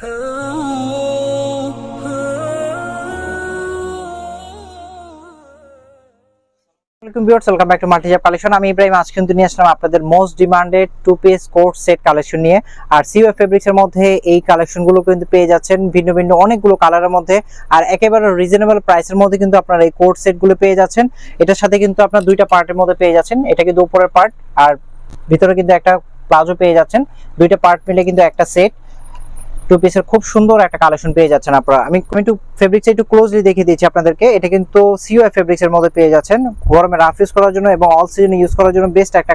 আমি কিন্তু আপনাদের মোস্ট সেট কালেকশন নিয়ে। আর মধ্যে এই কিন্তু পেয়ে যাচ্ছেন ভিন্ন ভিন্ন অনেকগুলো মধ্যে। আর একেবারে রিজনেবল প্রাইসের মধ্যে কিন্তু আপনারা এই পেয়ে যাচ্ছেন। এটার সাথে কিন্তু আপনার দুইটা মধ্যে পেয়ে যাচ্ছেন। এটা কিন্তু পার্ট আর ভিতরে কিন্তু একটা প্লাজো পেয়ে যাচ্ছেন। দুইটা পার্ট মিলে কিন্তু একটা সেট টু পিসের খুব সুন্দর একটা কালেকশন পেয়ে যাচ্ছেন আপনারা। আমি একটু ফেব্রিক্স একটু ক্লোজলি দেখিয়ে দিচ্ছি আপনাদেরকে। এটা কিন্তু সিওএ ফেব্রিক্স এর মধ্যে পেয়ে যাচ্ছেন। গরমে রাফ ইউজ করার জন্য এবং অল সিজনে ইউজ করার জন্য বেস্ট একটা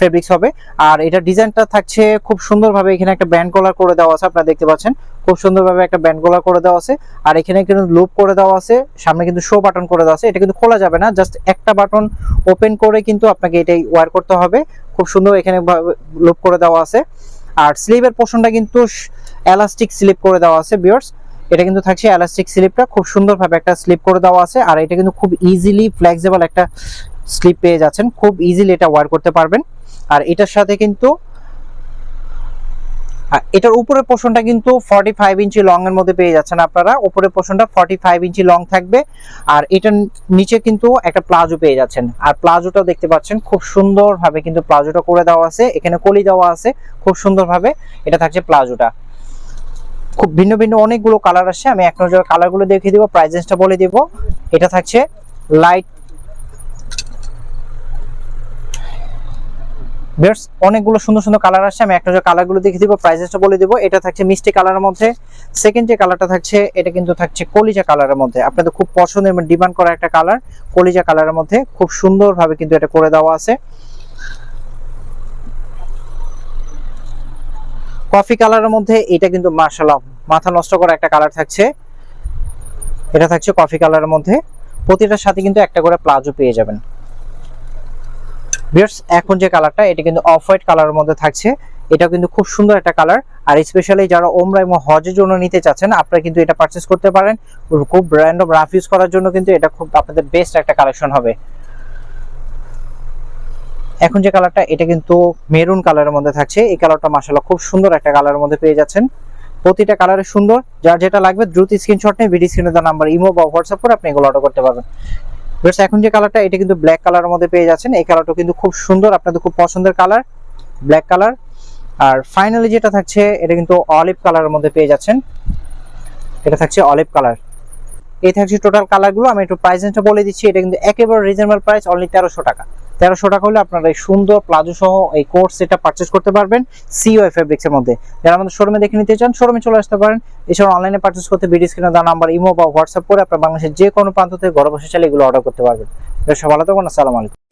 ফেব্রিক্স হবে। আর এটা ডিজাইনটা থাকছে খুব সুন্দরভাবে। এখানে একটা ব্যান্ড কলার করে দেওয়া আছে, আপনারা দেখতে পাচ্ছেন। খুব সুন্দরভাবে একটা ব্যান্ড কলার করে দেওয়া আছে। আর এখানে কিন্তু লুপ করে দেওয়া আছে। সামনে কিন্তু শো বাটন করে দেওয়া আছে। এটা কিন্তু খোলা যাবে না। জাস্ট একটা বাটন ওপেন করে কিন্তু আপনাকে এটাই ওয়ার করতে হবে। খুব সুন্দর এখানে লুপ করে দেওয়া আছে। আর স্লিভের পোর্শনটা কিন্তু এলাস্টিক স্লিপ করে দেওয়া আছে বিয়ার্স এটা কিন্তু থাকছে এলাস্টিক স্লিপটা খুব সুন্দরভাবে একটা স্লিপ করে দেওয়া আছে, আর এটা কিন্তু খুব ইজিলি ফ্লেক্সিবল একটা স্লিপ পেয়ে যাচ্ছেন। খুব ইজিলি এটা ওয়ার করতে পারবেন। আর এটার সাথে কিন্তু এটার উপরের পোর্শনটা কিন্তু 45 ইঞ্চি লং এর মধ্যে পেয়ে যাচ্ছেন আপনারা। উপরের পোর্শনটা 45 ইঞ্চি লং থাকবে। আর এটার নিচে কিন্তু একটা প্লাজো পেয়ে যাচ্ছেন। আর প্লাজোটাও দেখতে পাচ্ছেন, খুব সুন্দরভাবে কিন্তু প্লাজোটা করে দেওয়া আছে। এখানে কলি দেওয়া আছে, খুব সুন্দরভাবে। এটা থাকছে প্লাজোটা। খুব ভিন্ন ভিন্ন অনেকগুলো কালার আসছে আমি এক নজর কালারগুলো দেখিয়ে দিব প্রাইসেসটা বলে দিব। এটা থাকছে লাইট বেশ অনেকগুলো সুন্দর সুন্দর কালার আসছে আমি এক নজর কালারগুলো দেখিয়ে দিব প্রাইসেসটা বলে দিব। এটা থাকছে মিষ্টি কালারের মধ্যে। সেকেন্ড যে কালারটা থাকছে, এটা কিন্তু থাকছে কলিজা কালারের মধ্যে। আপনাদের খুব পছন্দের ডিমান্ড করা একটা কালার কলিজা কালারের মধ্যে। খুব সুন্দরভাবে কিন্তু এটা করে দেওয়া আছে। কফি কালারের মধ্যে এটা কিন্তু মার্শাল্লাহ মাথা নষ্ট করা একটা কালার থাকছে। এটা থাকছে কফি কালারের মধ্যে। প্রতিটার সাথে কিন্তু একটা করে প্লাজো পেয়ে যাবেন। বিয়ার্স এখন যে কালারটা, এটা কিন্তু অফ হোয়াইট কালারের মধ্যে থাকছে। এটা কিন্তু খুব সুন্দর একটা কালার। আর স্পেশালি যারা ওমরা এবং হজের জন্য নিতে চাচ্ছেন, আপনারা কিন্তু এটা পারচেস করতে পারেন। খুব র্যান্ডম রাফ ইউজ করার জন্য কিন্তু এটা খুব আপনাদের বেস্ট একটা কালেকশন হবে। এখন যে কালারটা, এটা কিন্তু মেরুন কালারের মধ্যে থাকছে। এই কালারটা মাসাল্লাহ খুব সুন্দর একটা কালারের মধ্যে পেয়ে যাচ্ছেন। প্রতিটা কালারে সুন্দর। যার যেটা লাগবে দ্রুত স্ক্রিনশট নিয়ে ভিডিও স্ক্রিনে দেওয়া নাম্বার ইমো বা হোয়াটসঅ্যাপ করে আপনি এগুলো অর্ডার করতে পারবেন। এখন যে কালারটা, এটা কিন্তু ব্ল্যাক কালারের মধ্যে পেয়ে যাচ্ছেন। এই কালারটা কিন্তু খুব সুন্দর, আপনাদের খুব পছন্দের কালার ব্ল্যাক কালার। আর ফাইনালি যেটা থাকছে, এটা কিন্তু অলিভ কালারের মধ্যে পেয়ে যাচ্ছেন। এটা থাকছে অলিভ কালার এই থাকছে টোটাল কালারগুলো আমি একটু প্রাইসটা বলে দিচ্ছি। এটা কিন্তু একেবারে রিজনেবল প্রাইস অনলি তেরোশো টাকা। তেরোশো টাকা হলে আপনারা এই সুন্দর প্লাজো সহ এই কোর্স এটা পারচেস করতে পারবেন সিও ফেব্রিক্সের মধ্যে। যারা আমাদের শোরুমে দেখে নিতে চান শোরুমে চলে আসতে পারেন। এছাড়া অনলাইনে পারচেস করতে ভিডিও স্ক্রিনে দেওয়া নাম্বার ইমো বা হোয়াটসঅ্যাপ করে আপনার বাংলাদেশের যে কোনো প্রান্ত থেকে ঘরে বসে চাইলে এগুলো অর্ডার করতে পারবেন। সব ভালো থাকুন, আসসালামু আলাইকুম।